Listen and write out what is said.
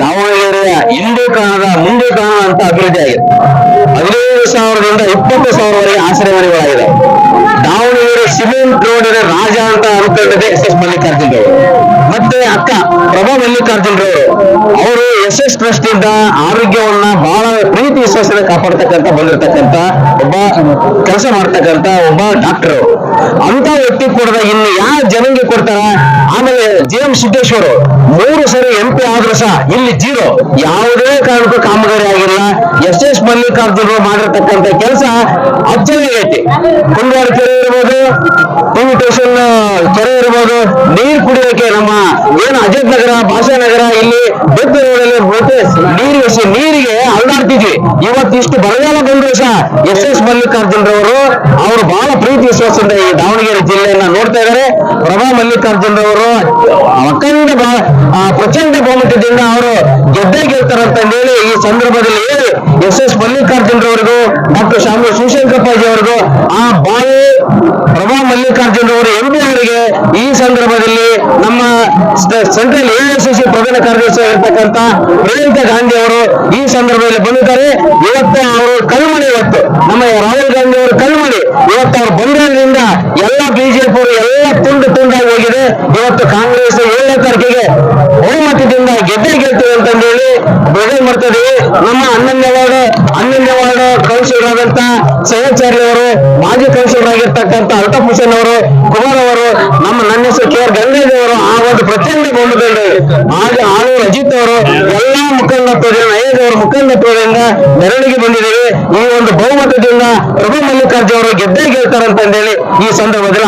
ದಾವಣಗೆರೆಯ ಹಿಂದೆ ಕಾಣದ, ಮುಂದೆ ಕಾಣದ ಅಂತ ಅಭಿವೃದ್ಧಿ ಆಗಿದೆ. ಹದಿನೈದು ಸಾವಿರದಿಂದ ಇಪ್ಪತ್ತು ಸಾವಿರವರೆಗೆ ಆಶ್ರಯ ಮನೆಗಳಾಗಿದೆ ದಾವಣಗೆರೆ ಸಿಮೆಂಟ್ ರೋಡಿನ ರಾಜ ಅಂತ ಅನ್ಕೊಂಡಿದೆ ಎಸ್ ಎಸ್ ಮಲ್ಲಿಕಾರ್ಜುನ್ ರವರು. ಮತ್ತೆ ಅಕ್ಕ ಪ್ರಭಾ ಮಲ್ಲಿಕಾರ್ಜುನ್ ರವರು, ಅವರು ಎಸ್ ಎಸ್ ಟ್ರಸ್ಟ್ ಇಂದ ಆರೋಗ್ಯವನ್ನ ಬಹಳ ಪ್ರೀತಿ ವಿಶ್ವಾಸದ ಕಾಪಾಡ್ತಕ್ಕಂತ ಬಂದಿರತಕ್ಕಂತ ಒಬ್ಬ ಕೆಲಸ ಮಾಡ್ತಕ್ಕಂತ ಒಬ್ಬ ಡಾಕ್ಟರ್. ಅಂತ ವ್ಯಕ್ತಿ ಕೊಡದ ಇನ್ನು ಯಾವ ಜನಂಗೆ ಕೊಡ್ತಾರ? ಆಮೇಲೆ ಜಿ ಎಂ ಸಿದ್ದೇಶ್ವರು ಮೂರು ಸರಿ ಎಂ ಪಿ ಆದ್ರೂ ಸಹ ಇಲ್ಲಿ ಜೀರೋ. ಯಾವುದೇ ಕಾರಣಕ್ಕೂ ಕಾಮಗಾರಿ ಆಗಿಲ್ಲ. ಎಸ್ ಎಸ್ ಮಲ್ಲಿಕಾರ್ಜುನ್ ಮಾಡಿರ್ತಕ್ಕಂಥ ಕೆಲಸ ಐತಿ ಕುಂದಾರ ಕೆರೆ ಇರ್ಬೋದು, ಟಿವಿ ಸ್ಟೇಷನ್, ಕೆರೆ ಇರ್ಬೋದು, ನೀರು ಕುಡಿಯೋಕೆ ನಮ್ಮ ಏನು ಅಜಿತ್ ನಗರ ಭಾಷಾನಗರ ಇಲ್ಲಿ ಬೆದ್ದು ನೀರು ಎಸಿ ನೀರಿಗೆ ಅಲ್ಲಾಡ್ತಿದ್ವಿ ಇವತ್ತು ಇಷ್ಟು ಬರಗಾಲ ಬಂದ್ರು ಸಹ ಎಸ್ ಎಸ್ ಮಲ್ಲಿಕಾರ್ಜುನ್ ರವರು ಅವರು ಬಹಳ ಪ್ರೀತಿ ವಿಶ್ವಾಸದಿಂದ ಈ ದಾವಣಗೆರೆ ಜಿಲ್ಲೆಯನ್ನ ನೋಡ್ತಾ ಇದ್ದಾರೆ. ಪ್ರಭಾ ಮಲ್ಲಿಕಾರ್ಜುನ್ ರವರು ಅಖಂಡ ಪ್ರಚಂಡ ಬಹುಮತದಿಂದ ಅವರು ಗೆದ್ದೇ ಗೆಲ್ತಾರಂತ ಹೇಳಿ ಈ ಸಂದರ್ಭದಲ್ಲಿ ಹೇಳಿ ಎಸ್ ಎಸ್ ರವರಿಗೂ ಡಾಕ್ಟರ್ ಶಾಮಿ ಶಿವಶಂಕರಪ್ಪಾಜಿ ಅವರಿಗೂ ಆ ಬಾಯಿ ಪ್ರಭಾ ಮಲ್ಲಿಕಾರ್ಜುನ್ ರವರು ಎಂ ಪಿ ಅವರಿಗೆ ಈ ಸಂದರ್ಭದಲ್ಲಿ ನಮ್ಮ ಸೆಂಟ್ರಲ್ ಎಐಸಿಸಿ ಪ್ರಧಾನ ಕಾರ್ಯದರ್ಶಿ ಆಗಿರ್ತಕ್ಕಂಥ ಪ್ರಿಯಾಂಕಾ ಗಾಂಧಿ ಈ ಸಂದರ್ಭದಲ್ಲಿ ಬಂದಿದ್ದಾರೆ. ಇವತ್ತು ಅವರು ಕಲ್ಮಣಿ ಇವತ್ತು. ನಮ್ಮ ರಾಹುಲ್ ಗಾಂಧಿ ಅವರು ಕಲ್ಮಣಿ. ಇವತ್ತು ಅವರು ಬಂದಿರೋದ್ರಿಂದ ಎಲ್ಲ ಬಿಜೆಪಿ ಎಲ್ಲ ತುಂಡು ತುಂಡಾಗಿ ಹೋಗಿದೆ. ಇವತ್ತು ಕಾಂಗ್ರೆಸ್ ಏಳನೇ ತಾರೀಕಿಗೆ ಬಹುಮತದಿಂದ ಗೆದ್ದೆ ಗೆಲ್ತೀವಿ ಅಂತಂದು ಹೇಳಿ ಬಿಡುಗಡೆ ಮಾಡ್ತಾ ನಮ್ಮ ಹನ್ನೊಂದನೇ ವಾರ್ಡ್ ಹನ್ನೊಂದನೇ ವಾರ್ಡ್ ಕೌನ್ಸಿಲರ್ ಆದಂತ ಮಾಜಿ ಕೌನ್ಸಿಲರ್ ಆಗಿರ್ತಕ್ಕಂಥ ಅವರು, ಕುಮಾರ್ ಅವರು, ನಮ್ಮ ನನ್ನ ಹೆಸರು ಕೆ ಆರ್ ಗಂಗೇಜ್ ಅವರು ಆ ಒಂದು ಪ್ರಚಂಡ ಬಹುಮತದಲ್ಲಿ ಆಗ ಆಳೂರು ಅಜಿತ್ ಅವರು ಎಲ್ಲಾ ಮುಖಂಡತ್ವದಿಂದ ಅಯ್ಯದ್ ಮುಖಂಡ ಮುಖಂಡತ್ವದಿಂದ ಮೆರವಣಿಗೆ ಬಂದಿದ್ದೇವೆ. ಈ ಒಂದು ಬಹುಮತದಿಂದ ಪ್ರಭು ಮಲ್ಲಿಕಾರ್ಜುನ ಅವರು ಗೆದ್ದೇ ಗೆಲ್ತಾರಂತಂದೇಳಿ ಈ ಸಂದರ್ಭದಲ್ಲಿ